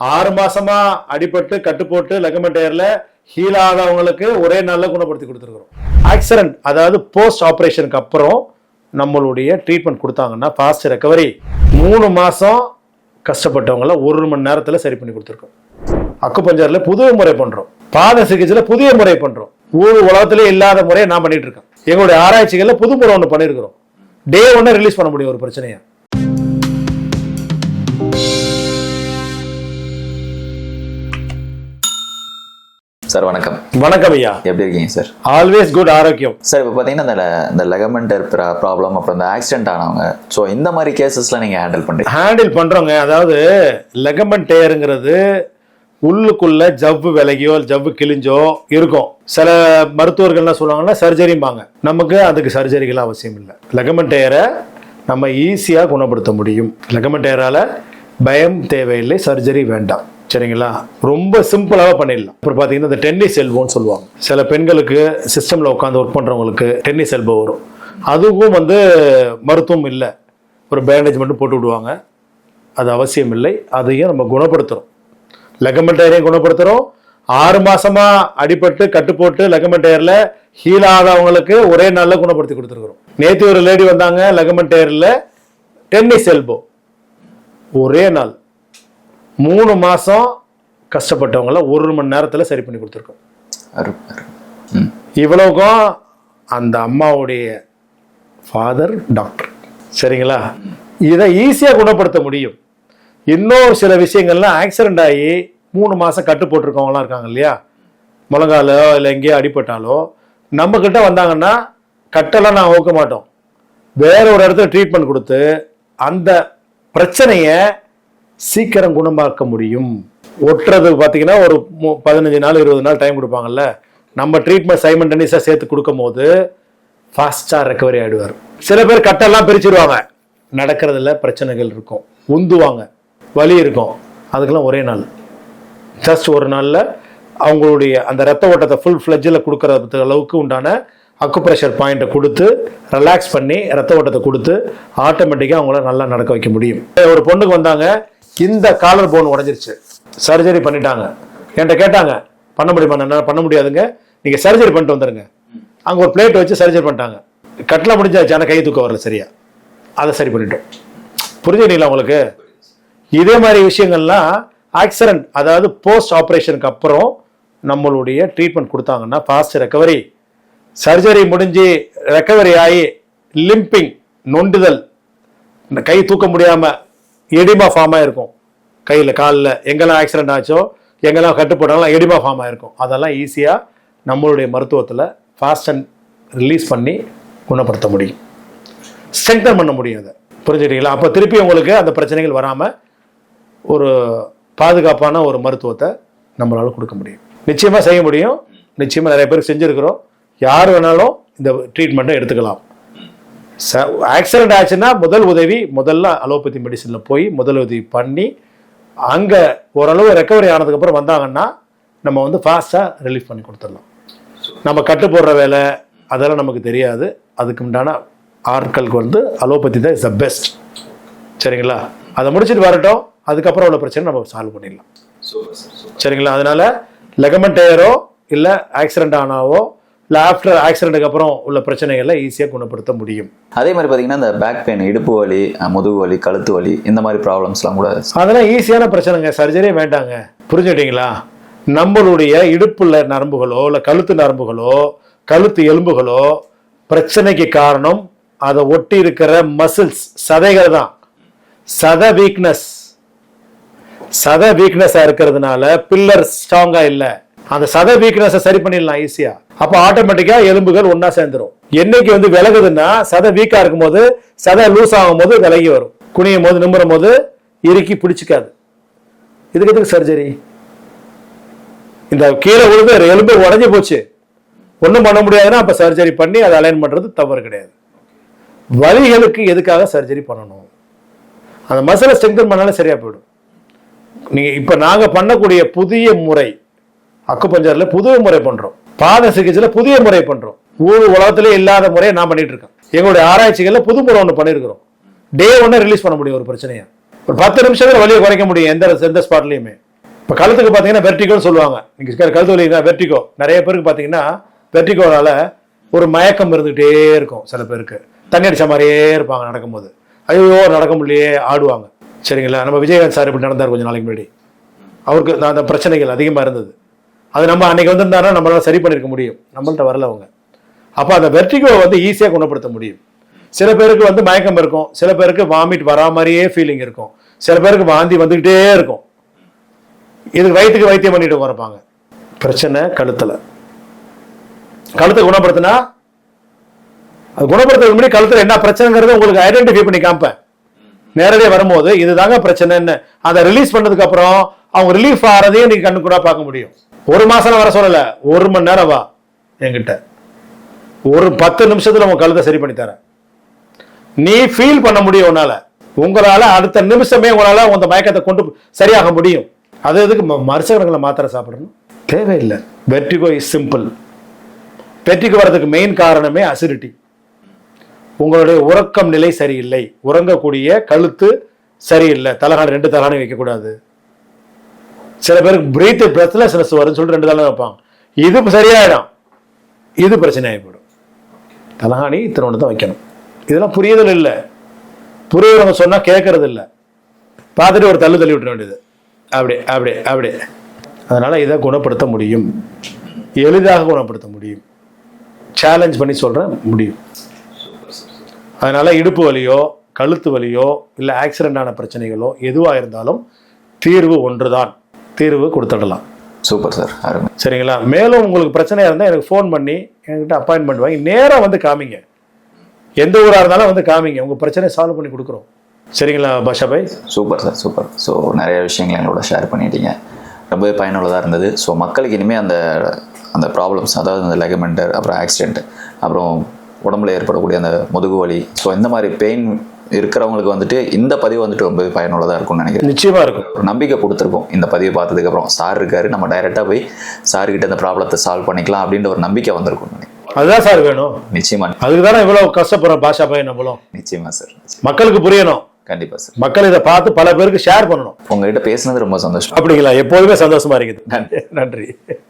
ஆறு மாசமா அடிபட்டு கட்டு போட்டு லெகமெண்ட் ஹீல் ஆகாதவங்களுக்கு ஒரே நாளில் குணப்படுத்தி கொடுத்துருக்குறோம். ஆக்சிடென்ட் அதாவது போஸ்ட் ஆப்ரேஷனுக்கு அப்புறம் நம்மளுடைய ட்ரீட்மெண்ட் கொடுத்தாங்கன்னா ஃபாஸ்ட் ரெக்கவரி மூணு மாதம் கஷ்டப்பட்டவங்கள ஒரு மணி நேரத்தில் சரி பண்ணி கொடுத்துருக்கோம். அக்குபஞ்சர்ல புது முறை பண்ணுறோம் பாத சிகிச்சையில் புதிய முறை பண்ணுறோம் ஊர் உலகத்திலே இல்லாத முறையை நான் பண்ணிட்டு இருக்கேன். எங்களுடைய ஆராய்ச்சிகளில் புது முறை ஒன்று பண்ணியிருக்கிறோம் டே ஒன்று ரிலீஸ் பண்ண முடியும் ஒரு பிரச்சனையை. சார் வணக்கம். வணக்கம் ஐயா. எப்படி இருக்கீங்க சார்? ஆல்வேஸ் குட் ஆரோக்கியம். சார் இப்போ பார்த்தீங்கன்னா இந்த இந்த லெகமெண்டர் ப்ராப்ளம் அப்புறம் இந்த ஆக்சிடென்ட் ஆனவங்க ஸோ இந்த மாதிரி கேசஸ்லாம் நீங்கள் ஹேண்டில் பண்ணுறீங்க ஹேண்டில் பண்றோங்க. அதாவது லெகமெண்ட் டயருங்கிறது உள்ளுக்குள்ள ஜவ்வு விலகியோ ஜவ்வு கிழிஞ்சோ இருக்கும். சில மருத்துவர்கள்லாம் சொல்லுவாங்கன்னா சர்ஜரிம்பாங்க நமக்கு அதுக்கு சர்ஜரிகள் அவசியம் இல்லை. லெகமெண்ட் டயரை நம்ம ஈஸியாக குணப்படுத்த முடியும். லெகமெண்ட் டயரால பயம் தேவையில்லை சர்ஜரி வேண்டாம். சரிங்களா? ரொம்ப சிம்பிளாக பண்ணிடலாம். அப்புறம் பார்த்தீங்கன்னா இந்த டென்னிஸ் எல்போன்னு சொல்லுவாங்க. சில பெண்களுக்கு சிஸ்டமில் உட்காந்து ஒர்க் பண்ணுறவங்களுக்கு டென்னிஸ் எல்போ வரும். அதுவும் வந்து மருத்துவம் இல்லை. ஒரு பேண்டேஜ் மட்டும் போட்டு விடுவாங்க. அது அவசியம் இல்லை. அதையும் நம்ம குணப்படுத்துகிறோம் லெகமெண்ட் டயரையும் குணப்படுத்துகிறோம் ஆறு மாதமாக அடிபட்டு கட்டு போட்டு லெகமெண்ட் டயரில் ஹீல் ஆகாதவங்களுக்கு ஒரே நாளில் குணப்படுத்தி கொடுத்துருக்குறோம். நேற்று ஒரு லேடி வந்தாங்க லெகமெண்ட் டயரில் டென்னிஸ் எல்போ ஒரே நாள். மூணு மாசம் கஷ்டப்பட்டவங்கள ஒரு மணி நேரத்தில் சரி பண்ணி கொடுத்துருக்கோம். இவ்வளவுக்கும் அந்த அம்மாவுடைய ஃபாதர் டாக்டர் சரிங்களா? இதை ஈஸியாக குணப்படுத்த முடியும். இன்னும் சில விஷயங்கள்லாம் ஆக்சிடென்ட் ஆகி மூணு மாதம் கட்டு போட்டிருக்கவங்களாம் இருக்காங்க இல்லையா? முழங்காலோ இல்லை எங்கேயோ அடிபட்டாலோ நம்மக்கிட்ட வந்தாங்கன்னா கட்டெல்லாம் நான் ஓக்க மாட்டோம். வேற ஒரு இடத்துல ட்ரீட்மெண்ட் கொடுத்து அந்த பிரச்சனையை சீக்கிரம் குணமாக்க முடியும். ஒட்டுறது பார்த்தீங்கன்னா ஒரு மு- பதினஞ்சு நாள் இருபது நாள் டைம் கொடுப்பாங்கல்ல. நம்ம ட்ரீட்மெண்ட் சைமண்டனிஸாக சேர்த்து கொடுக்கும் போது ஃபாஸ்ட்டாக ரெக்கவரி ஆகிடுவார் சில பேர் கட்டெல்லாம் பிரிச்சிருவாங்க. நடக்கிறதுல பிரச்சனைகள் இருக்கும். உந்துவாங்க. வலி இருக்கும். அதுக்கெல்லாம் ஒரே நாள். ஜஸ்ட் ஒரு நாளில் அவங்களுடைய அந்த ரத்த ஓட்டத்தை ஃபுல் ஃப்ளெஜில் கொடுக்குற அளவுக்கு உண்டான அக்குப்ரெஷர் பாயிண்ட்டை கொடுத்து ரிலாக்ஸ் பண்ணி ரத்த ஓட்டத்தை கொடுத்து ஆட்டோமேட்டிக்காக அவங்கள நல்லா நடக்க வைக்க முடியும். ஒரு பொண்ணுக்கு வந்தாங்க. இந்த காலர் போன் உடஞ்சிருச்சு. சர்ஜரி பண்ணிட்டாங்க. என்கிட்ட கேட்டாங்க பண்ண முடியுமா? என்ன பண்ண முடியாதுங்க. நீங்கள் சர்ஜரி பண்ணிட்டு வந்துடுங்க அங்கே ஒரு பிளேட் வச்சு சர்ஜரி பண்ணிட்டாங்க. கட்டலாம் முடிஞ்சாச்சு ஆனால் கை தூக்கம் வரல சரியா. அதை சரி பண்ணிட்டோம். புரிஞ்சுக்கிட்டீங்களா உங்களுக்கு? இதே மாதிரி விஷயங்கள்லாம் ஆக்சிடென்ட் அதாவது போஸ்ட் ஆப்ரேஷனுக்கு அப்புறம் நம்மளுடைய ட்ரீட்மெண்ட் கொடுத்தாங்கன்னா ஃபாஸ்ட் ரெக்கவரி சர்ஜரி முடிஞ்சு ரெக்கவரி ஆகி லிம்பிங் நொண்டுதல் இந்த கை தூக்க முடியாமல் எடிமா ஃபார்மாக இருக்கும் கையில் காலில் எங்கெல்லாம் ஆக்சிடென்ட் ஆச்சோ எங்கெல்லாம் கட்டு போட்டாலும் எடிமா ஃபார்ம் ஆயிருக்கும். அதெல்லாம் ஈஸியாக நம்மளுடைய மருத்துவத்தில் ஃபாஸ்ட் அண்ட் ரிலீஸ் பண்ணி குணப்படுத்த முடியும். ஸ்ட்ரெங்தன் பண்ண முடியும் அதை. புரிஞ்சுக்கிட்டீங்களா? அப்போ திருப்பி உங்களுக்கு அந்த பிரச்சனைகள் வராமல் ஒரு பாதுகாப்பான ஒரு மருத்துவத்தை நம்மளால் கொடுக்க முடியும். நிச்சயமாக செய்ய முடியும். நிச்சயமாக நிறைய பேர் செஞ்சுருக்கிறோம். யார் வேணாலும் இந்த ட்ரீட்மெண்ட்டை எடுத்துக்கலாம். ஆக்சிடென்ட் ஆச்சுன்னா முதல் உதவி முதல்ல அலோபதி மெடிசன்ல போய் முதல் உதவி பண்ணி அங்க ஓரளவு ரெக்கவரி ஆனதுக்கப்புறம் வந்தாங்கன்னா நம்ம வந்து ஃபாஸ்ட்டாக ரிலீஃப் பண்ணி கொடுத்துடலாம். நம்ம கட்டு போடுற வேலை அதெல்லாம் நமக்கு தெரியாது. அதுக்கு உண்டான ஆட்களுக்கு வந்து அலோபதி தான் இஸ் த பெஸ்ட் சரிங்களா? அதை முடிச்சுட்டு வரட்டும். அதுக்கப்புறம் உள்ள பிரச்சனை நம்ம சால்வ் பண்ணிடலாம். சரிங்களா? அதனால லெகமெண்ட் டயரோ இல்லை ஆக்சிடென்ட் ஆனாவோ இல்லை ஆஃப்டர் ஆக்சிடென்ட்டுக்கு அப்புறம் உள்ள பிரச்சனைகளை ஈஸியாக குணப்படுத்த முடியும். அதே மாதிரி பார்த்தீங்கன்னா இந்த பேக் பெயின் இடுப்பு வலி முதுகு வலி கழுத்து வலி இந்த மாதிரி ப்ராப்ளம்ஸ்லாம் கூட அதெல்லாம் ஈஸியான பிரச்சனைங்க. சர்ஜரியே வேண்டாங்க. புரிஞ்சுட்டீங்களா நம்மளுடைய இடுப்புள்ள நரம்புகளோ இல்லை கழுத்து நரம்புகளோ கழுத்து எலும்புகளோ பிரச்சனைக்கு காரணம் அதை ஒட்டி இருக்கிற மசில்ஸ் சதைகள் தான். சத வீக்னஸ் சத வீக்னஸா இருக்கிறதுனால பில்லர் ஸ்ட்ராங்கா இல்ல. அந்த சத வீக்னஸை சரி பண்ணிடலாம் ஈஸியா அப்ப ஆட்டோமேட்டிக்கா எலும்புகள் ஒன்றா சேர்ந்துரும். என்னைக்கு வந்து விலகுதுன்னா சத வீக்கா இருக்கும்போது சத லூஸ் ஆகும் போது விலகி வரும். குனியும் போது நிமிரும் போது இறுக்கி பிடிச்சிக்காது. இதுக்கு எதுக்கு சர்ஜரி இந்த கீழே விழுந்து எலும்பு உடஞ்சி போச்சு. ஒன்றும் பண்ண முடியாதுன்னா அப்ப சர்ஜரி பண்ணி அதை அலைன் பண்றது தவறு கிடையாது. வலிகளுக்கு எதுக்காக சர்ஜரி பண்ணணும்? அந்த மசிலை ஸ்ட்ரெங்தன் பண்ணாலே சரியா போயிடும். நீங்க இப்ப நாங்க பண்ணக்கூடிய புதிய முறை அக்கு பஞ்சாரில் புது முறை பண்றோம். பாத சிகிச்சையில புதிய முறை பண்றோம். ஊழல் உலகத்திலே இல்லாத முறையை நான் பண்ணிட்டு இருக்கேன் எங்களுடைய ஆராய்ச்சிகளில் புது முறை ஒன்று பண்ணியிருக்கிறோம் டே ஒன்று ரிலீஸ் பண்ண முடியும் ஒரு பிரச்சனையை. ஒரு பத்து நிமிஷத்துல வலியை குறைக்க முடியும் எந்த எந்த ஸ்பாட்லையுமே இப்போ கழுத்துக்கு பார்த்தீங்கன்னா வெர்டிகோன்னு சொல்லுவாங்க. நீங்கள் கழுத்து வலி வெர்டிகோ நிறைய பேருக்கு பார்த்தீங்கன்னா வெர்டிகோனால ஒரு மயக்கம் இருந்துகிட்டே இருக்கும் சில பேருக்கு. தண்ணி அடிச்ச மாதிரியே இருப்பாங்க நடக்கும்போது. ஐயோ நடக்க முடியலையே ஆடுவாங்க. சரிங்களா? நம்ம விஜயகாந்த் சார் இப்படி நடந்தார் கொஞ்சம் நாளைக்கு முன்னாடி. அவருக்கு அந்த பிரச்சனைகள் அதிகமாக இருந்தது. அது நம்ம அன்னைக்கு வந்திருந்தாருன்னா நம்மளால சரி பண்ணியிருக்க முடியும். நம்மள்ட்ட வரல அவங்க. அப்போ அந்த வெர்டிகோவை வந்து ஈஸியாக குணப்படுத்த முடியும். சில பேருக்கு வந்து மயக்கம் இருக்கும். சில பேருக்கு வாமிட் வரா மாதிரியே ஃபீலிங் இருக்கும். சில பேருக்கு வாந்தி வந்துக்கிட்டே இருக்கும். இதுக்கு வயிற்றுக்கு வைத்தியம் பண்ணிட்டு உட்காரப்பாங்க பிரச்சனை கழுத்தில். கழுத்தை குணப்படுத்தினா? அது குணப்படுத்துறதுக்கு முன்னாடி கழுத்தில் என்ன பிரச்சனைங்கிறத உங்களுக்கு ஐடென்டிஃபை பண்ணி காமிப்பேன். நேரடியாக வரும்போது இதுதாங்க பிரச்சனைன்னு. அதை ரிலீஸ் பண்ணதுக்கு அப்புறம் அவங்க ரிலீஃப் ஆகிறதையும் நீங்க கண்ணு கூட பார்க்க முடியும். ஒரு மாசம் வர சொல்லல. ஒரு மணி நேரம் வா. என்கிட்ட. ஒரு பத்து நிமிஷத்துல உங்க கழுத்தை சரி பண்ணி தரேன். நீ ஃபீல் பண்ண முடியும் உன்னால. உங்களால அடுத்த நிமிஷமே உங்களால உங்க மயக்கத்தை கொண்டு சரியாக முடியும். அது எதுக்கு ம- வருஷக்கணக்கில் மாத்திரை சாப்பிடணும்? தேவையில்லை. வெர்டிகோ இஸ் சிம்பிள் வெர்டிகோ வரதுக்கு மெயின் காரணமே அசிடிட்டி உங்களுடைய உறக்கம் நிலை சரியில்லை. உறங்கக்கூடிய கழுத்து சரியில்லை. தலகாணி ரெண்டு தலகாணி வைக்கக்கூடாது. சில பேருக்கு பிரீத் பிரெத்லெஸ்னஸ் வரும்னு சொல்லிட்டு ரெண்டு தலை வைப்பாங்க. இது சரியாயிடும். இது பிரச்சனை ஆகிப்படும் தலகாணி இத்தனை ஒன்று தான் வைக்கணும். இதெல்லாம் புரியுதல் இல்லை. புரியுறவங்க சொன்னால் கேட்கறது இல்லை. பார்த்துட்டு ஒரு தள்ளு தள்ளி விட்டுற வேண்டியது. அப்படி அப்படி அப்படி. அதனால் இதை குணப்படுத்த முடியும். எளிதாக குணப்படுத்த முடியும். சேலஞ்ச் பண்ணி சொல்கிறேன் முடியும். அதனால் இடுப்பு வலியோ கழுத்து வலியோ இல்லை ஆக்சிடென்ட் ஆன பிரச்சனைகளோ எதுவாக இருந்தாலும் தீர்வு ஒன்றுதான். தீர்வு கொடுத்துடலாம். சூப்பர் சார் சரிங்களா? மேலும் உங்களுக்கு பிரச்சனையாக இருந்தால் எனக்கு ஃபோன் பண்ணி என்கிட்ட அப்பாயின்மெண்ட் வாங்கி நேராக வந்து காமிங்க. எந்த ஊராக இருந்தாலும் வந்து காமிங்க. உங்கள் பிரச்சனையை சால்வ் பண்ணி கொடுக்குறோம். சரிங்களா Basha Bhai super sir super so நிறைய விஷயங்களை எங்களோட ஷேர் பண்ணிட்டீங்க. ரொம்பவே பயனுள்ளதாக இருந்தது. ஸோ மக்களுக்கு இனிமேல் அந்த அந்த ப்ராப்ளம்ஸ் அதாவது அந்த லெகமெண்டர் அப்புறம் ஆக்சிடென்ட் அப்புறம் உடம்புல ஏற்படக்கூடிய அந்த முதுகு வலி ஸோ இந்த மாதிரி பெயின் இருக்கிறவங்களுக்கு வந்துட்டு இந்த பதிவு வந்துட்டு ரொம்பவே பயனுள்ளதாக இருக்கும்னு நினைக்கிறேன். நிச்சயமா இருக்கும். ஒரு நம்பிக்கை கொடுத்துருக்கோம் இந்த பதிவை பார்த்ததுக்கு அப்புறம் சார் இருக்காரு நம்ம டைரெக்டாக போய் சார் கிட்ட இந்த ப்ராப்ளத்தை சால்வ் பண்ணிக்கலாம் அப்படின்ற ஒரு நம்பிக்கை வந்திருக்கும் நினைக்கிறேன். அதுதான் சார் வேணும். நிச்சயமா. அதுக்கு தானே இவ்வளோ கஷ்டப்படுறோம் பாஷா பாய் நம்மளும். நிச்சயமா சார் மக்களுக்கு புரியணும். கண்டிப்பா சார். மக்கள் இதை பார்த்து பல பேருக்கு ஷேர் பண்ணணும். உங்ககிட்ட பேசுனது ரொம்ப சந்தோஷம். அப்படிங்களா? எப்போதுமே சந்தோஷமா இருக்குது. நன்றி.